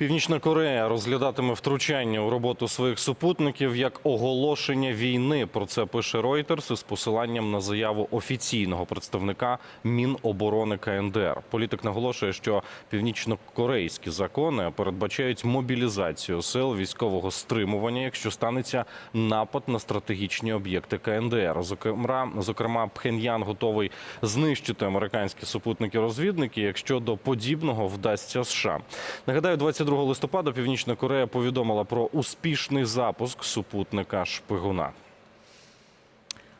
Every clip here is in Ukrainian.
Північна Корея розглядатиме втручання у роботу своїх супутників як оголошення війни. Про це пише Reuters із посиланням на заяву офіційного представника Міноборони КНДР. Політик наголошує, що північнокорейські закони передбачають мобілізацію сил військового стримування, якщо станеться напад на стратегічні об'єкти КНДР. Зокрема, зокрема, Пхеньян готовий знищити американські супутники-розвідники, якщо до подібного вдасться США. Нагадаю, 22 листопада Північна Корея повідомила про успішний запуск супутника шпигуна.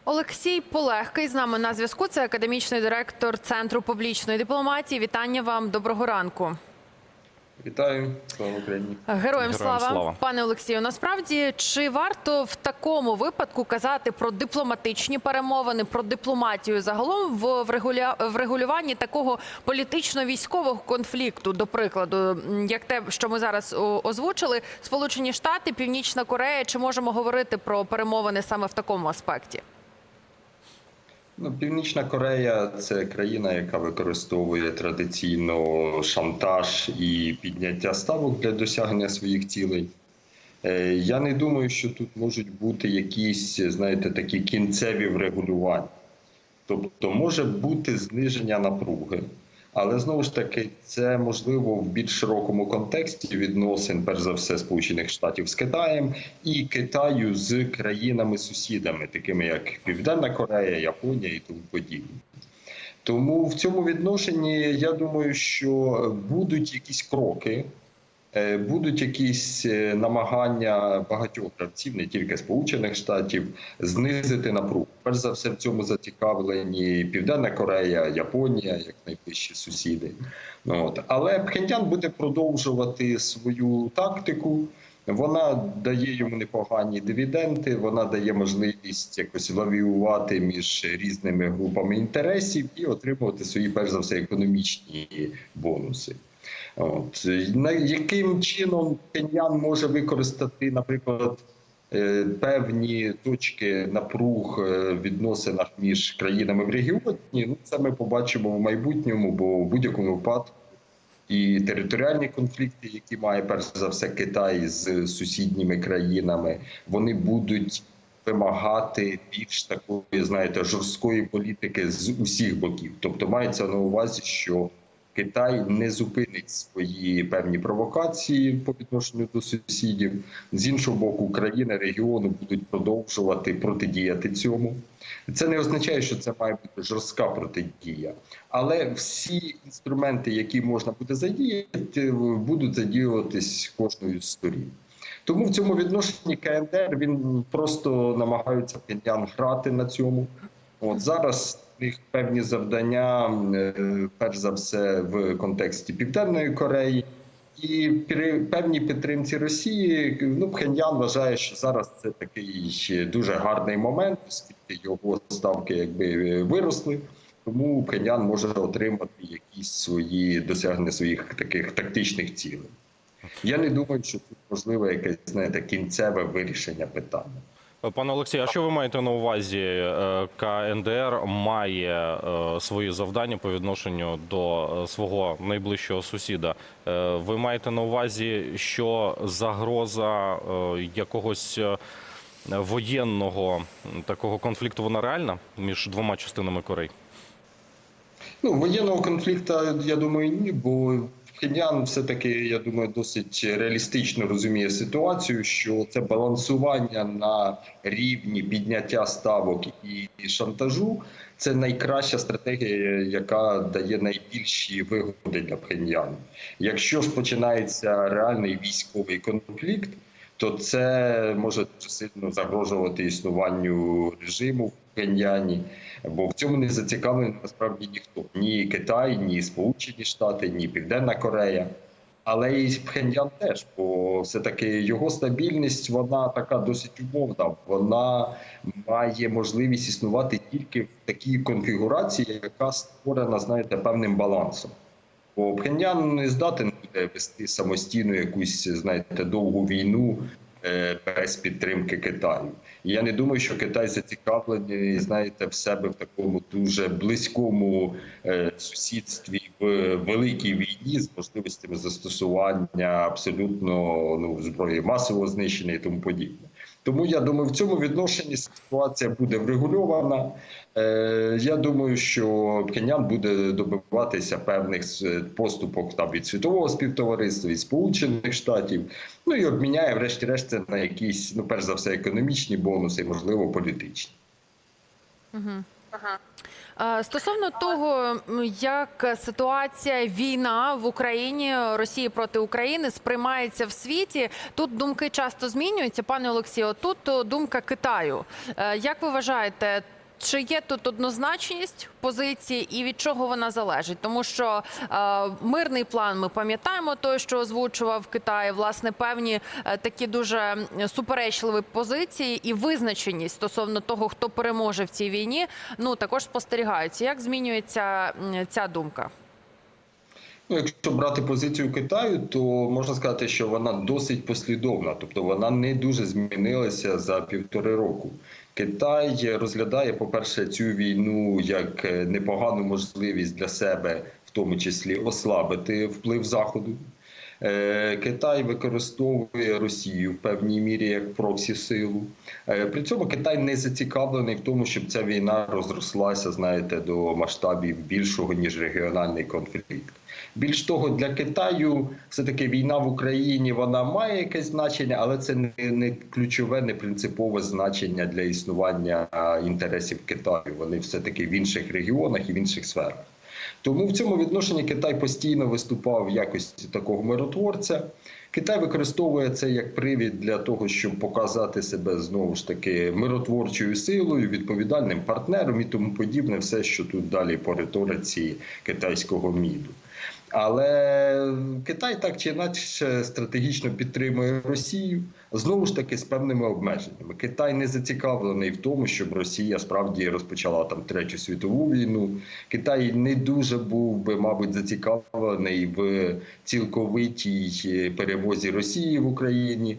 Олексій Полегкий з нами на зв'язку. Це академічний директор Центру публічної дипломатії. Вітання вам. Доброго ранку. Вітаю, слава Україні. Героям, Героям слава. слава. пане Олексію. Насправді чи варто в такому випадку казати про дипломатичні перемовини, про дипломатію загалом в врегуля... врегулюванні такого політично-військового конфлікту, до прикладу, як те, що ми зараз озвучили, Сполучені Штати, Північна Корея, чи можемо говорити про перемовини саме в такому аспекті? Ну, Північна Корея це країна, яка використовує традиційно шантаж і підняття ставок для досягнення своїх цілей. Е, Я не думаю, що тут можуть бути якісь, знаєте, такі кінцеві врегулювання. Тобто може бути зниження напруги. Але знову ж таки, це можливо в більш широкому контексті відносин, перш за все, Сполучених Штатів з Китаєм і Китаю з країнами-сусідами, такими як Південна Корея, Японія і тому подібне. Тому в цьому відношенні я думаю, що будуть якісь кроки, будуть якісь е, намагання багатьох гравців, не тільки Сполучених Штатів, знизити напругу. Перш за все, в цьому зацікавлені Південна Корея, Японія, як найближчі сусіди. Ну, От. Але Пхеньян буде продовжувати свою тактику. Вона дає йому непогані дивіденди, вона дає можливість якось лавіювати між різними групами інтересів і отримувати свої, перш за все, економічні бонуси. От на яким чином Пенян може використати, наприклад, е, певні точки напруг е, в відносинах між країнами в регіоні? Ну це ми побачимо в майбутньому, бо в будь-якому випадку і територіальні конфлікти, які має перш за все Китай з сусідніми країнами, вони будуть вимагати більш такої, знаєте, жорсткої політики з усіх боків. Тобто мається на увазі, що Китай не зупинить свої певні провокації по відношенню до сусідів. З іншого боку, країни регіону будуть продовжувати протидіяти цьому. Це не означає, що це має бути жорстка протидія, але всі інструменти, які можна буде задіяти, будуть задіюватись кожною з сторін. Тому в цьому відношенні КНДР він просто намагаються Пхеньян грати на цьому. От зараз певні завдання, е, перш за все, в контексті Південної Кореї. І при певній підтримці Росії ну Пхеньян вважає, що зараз це такий дуже гарний момент, оскільки його ставки якби виросли. Тому Пхеньян може отримати якісь свої досягнення своїх таких тактичних цілей. Я не думаю, що тут можливо якесь знаєте, кінцеве вирішення питання. Пане Олексію, а що ви маєте на увазі? Е, КНДР має е, свої завдання по відношенню до е, свого найближчого сусіда. Ви маєте на увазі, що загроза якогось воєнного такого конфлікту вона реальна між двома частинами Кореї? Ну, воєнного конфлікту, я думаю, ні, бо Пхеньян все-таки, я думаю, досить реалістично розуміє ситуацію, що це балансування на рівні підняття ставок і шантажу це найкраща стратегія, яка дає найбільші вигоди для Пхеньяну. Якщо ж починається реальний військовий конфлікт, то це може дуже сильно загрожувати існуванню режиму Пхеньяні, бо в цьому не зацікавлений насправді ніхто ні Китай, ні Сполучені Штати, ні Південна Корея. Але і Пхеньян теж, бо все-таки його стабільність вона така досить умовна. Вона має можливість існувати тільки в такій конфігурації, яка створена, знаєте, певним балансом. Бо Пхеньян не здатен буде вести самостійно якусь, знаєте, довгу війну без підтримки Китаю. І я не думаю, що Китай зацікавлений, знаєте, в себе в такому дуже близькому е, сусідстві в великій війні з можливостями застосування абсолютно ну, зброї масового знищення і тому подібне. Тому я думаю, в цьому відношенні ситуація буде врегульована. Е, Я думаю, що Кенян буде добиватися певних поступок там від світового співтовариства, від Сполучених Штатів. Ну і обміняє, врешті-решт, це на якісь, ну перш за все, економічні бонуси, можливо, політичні. Е, Стосовно того, як ситуація війна в Україні Росії проти України сприймається в світі, тут думки часто змінюються. Пане Олексію, тут думка Китаю. Е, Як ви вважаєте? Чи є тут однозначність позиції і від чого вона залежить? Тому що е, мирний план ми пам'ятаємо той, що озвучував Китай, власне, певні е, такі дуже суперечливі позиції і визначеність стосовно того, хто переможе в цій війні, ну також спостерігаються. Як змінюється ця думка? Ну, якщо брати позицію Китаю, то можна сказати, що вона досить послідовна, тобто вона не дуже змінилася за півтори року. Китай розглядає, по-перше, цю війну як е, непогану можливість для себе, в тому числі ослабити вплив Заходу. Е, Китай використовує Росію в певній мірі як проксі силу. Е, При цьому Китай не зацікавлений в тому, щоб ця війна розрослася, знаєте, до масштабів більшого ніж регіональний конфлікт. Більш того, для Китаю все таки війна в Україні вона має якесь значення, але це не, не ключове, не принципове значення для існування інтересів Китаю. Вони все таки в інших регіонах і в інших сферах. Тому в цьому відношенні Китай постійно виступав в якості такого миротворця. Китай використовує це як привід для того, щоб показати себе знову ж таки миротворчою силою, відповідальним партнером і тому подібне, все, що тут далі по риториці китайського міду. Але Китай так чи інакше стратегічно підтримує Росію знову ж таки з певними обмеженнями. Китай не зацікавлений в тому, щоб Росія справді розпочала там третю світову війну. Китай не дуже був би, мабуть, зацікавлений в цілковитій перевозі Росії в Україні.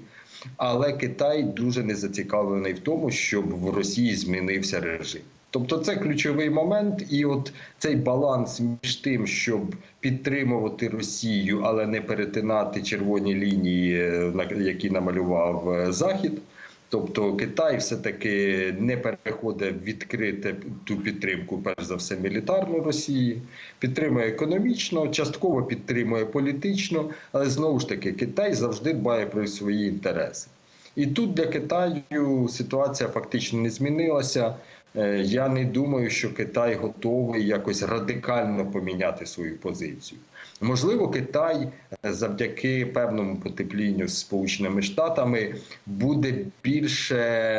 Але Китай дуже не зацікавлений в тому, щоб в Росії змінився режим. Тобто це ключовий момент, і от цей баланс між тим, щоб підтримувати Росію, але не перетинати червоні лінії, е, які намалював е, Захід. Тобто Китай все-таки не переходить в відкрите ту підтримку, перш за все, мілітарну Росії, підтримує економічно, частково підтримує політично, але знову ж таки Китай завжди дбає про свої інтереси. І тут для Китаю ситуація фактично не змінилася. Е, Я не думаю, що Китай готовий якось радикально поміняти свою позицію. Можливо, Китай е, завдяки певному потеплінню з Сполученими Штатами буде більше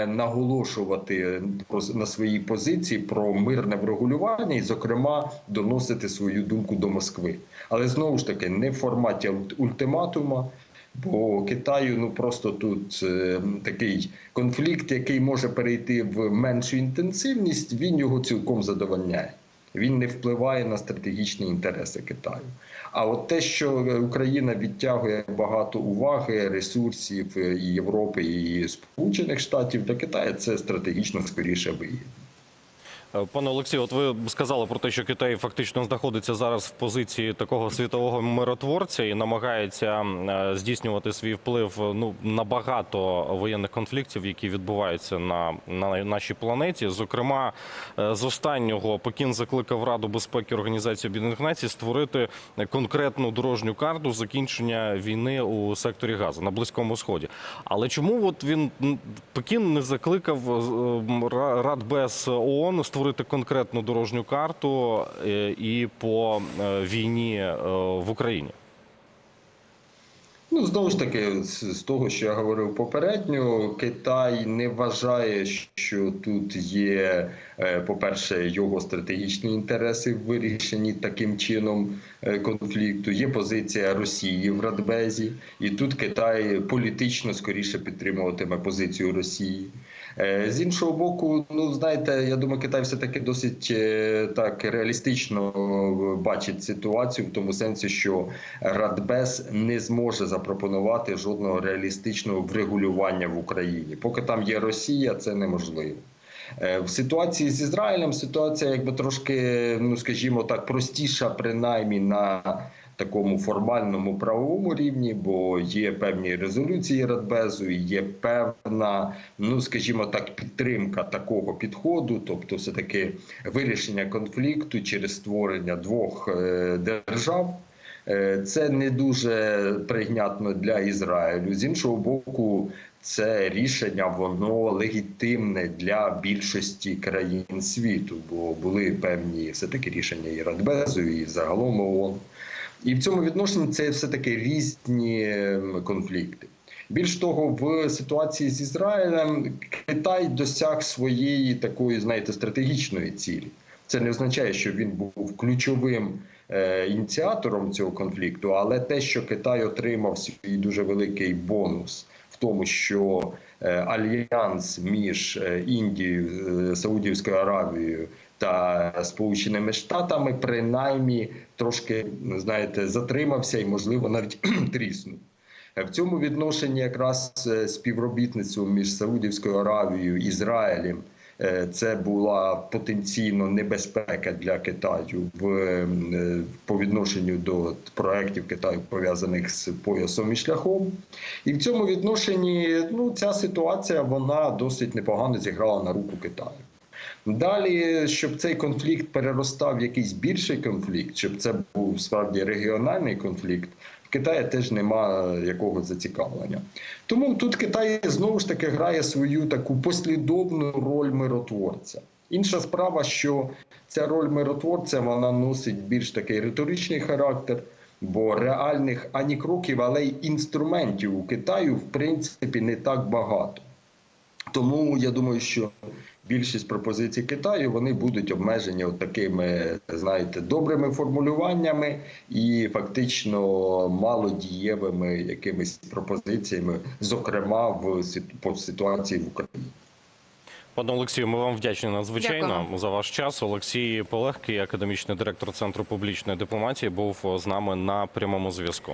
наголошувати про- на своїй позиції про мирне врегулювання і, зокрема, доносити свою думку до Москви. Але знову ж таки не в форматі ульт- ультиматума. Бо Китаю ну просто тут е, такий конфлікт, який може перейти в меншу інтенсивність, він його цілком задовольняє. Він не впливає на стратегічні інтереси Китаю. А от те, що Україна відтягує багато уваги, ресурсів е, і Європи і Сполучених Штатів для Китаю, це стратегічно скоріше вигідно. Е, Пане Олексію, от ви сказали про те, що Китай фактично знаходиться зараз в позиції такого світового миротворця і намагається е, здійснювати свій вплив ну на багато воєнних конфліктів, які відбуваються на, на нашій планеті. Зокрема, е, з останнього Пекін закликав Раду безпеки Організації Об'єднаних Націй створити конкретну дорожню карту закінчення війни у секторі Газу на Близькому Сході. Але чому от він Пекін не закликав Радбез ООН створити конкретну дорожню карту е, і по е, війні е, в Україні? Ну, знову ж таки, з того, що я говорив попередньо, Китай не вважає, що тут є, е, по-перше, його стратегічні інтереси в вирішенні таким чином е, конфлікту. Є позиція Росії в Радбезі, і тут Китай політично скоріше підтримуватиме позицію Росії. Е, З іншого боку, ну знаєте, я думаю, Китай все таки досить так реалістично бачить ситуацію в тому сенсі, що Радбез не зможе за запропонувати жодного реалістичного врегулювання в Україні. Поки там є Росія, це неможливо. Е, В ситуації з Ізраїлем ситуація якби трошки, ну скажімо так, простіша, принаймні на такому формальному правовому рівні, бо є певні резолюції Радбезу, є певна, ну скажімо так, підтримка такого підходу, тобто, все таки вирішення конфлікту через створення двох е, держав. Е, Це не дуже прийнятно для Ізраїлю. З іншого боку, це рішення воно легітимне для більшості країн світу, бо були певні все таки рішення і Радбезу, і загалом ООН. І в цьому відношенні це все таки різні ем, конфлікти. Більш того, в ситуації з Ізраїлем Китай досяг своєї такої, знаєте, стратегічної цілі. Це не означає, що він був ключовим ініціатором цього конфлікту, але те, що Китай отримав свій дуже великий бонус в тому, що е, альянс між е, Індією, е, Саудівською Аравією та Сполученими Штатами принаймні трошки знаєте затримався і, можливо, навіть тріснув. В цьому відношенні якраз е, співробітництво між Саудівською Аравією Ізраїлем е, це була потенційно небезпека для Китаю в е, по відношенню до проєктів Китаю пов'язаних з поясом і шляхом. І в цьому відношенні ну ця ситуація вона досить непогано зіграла на руку Китаю. Далі, щоб цей конфлікт переростав в якийсь більший конфлікт, щоб це був справді регіональний конфлікт, в теж немає якогось зацікавлення. Тому тут Китай знову ж таки грає свою таку послідовну роль миротворця. Інша справа, що ця роль миротворця вона носить більш такий риторичний характер, бо реальних ані кроків, але й інструментів у Китаю в принципі не так багато. Тому я думаю, що більшість пропозицій Китаю вони будуть обмежені такими, знаєте, добрими формулюваннями і фактично малодієвими якимись пропозиціями, зокрема в по ситуації в Україні. Пане Олексію, ми вам вдячні надзвичайно Дякую. за ваш час. Олексій Полегкий, академічний директор Центру публічної дипломатії, був з нами на прямому зв'язку.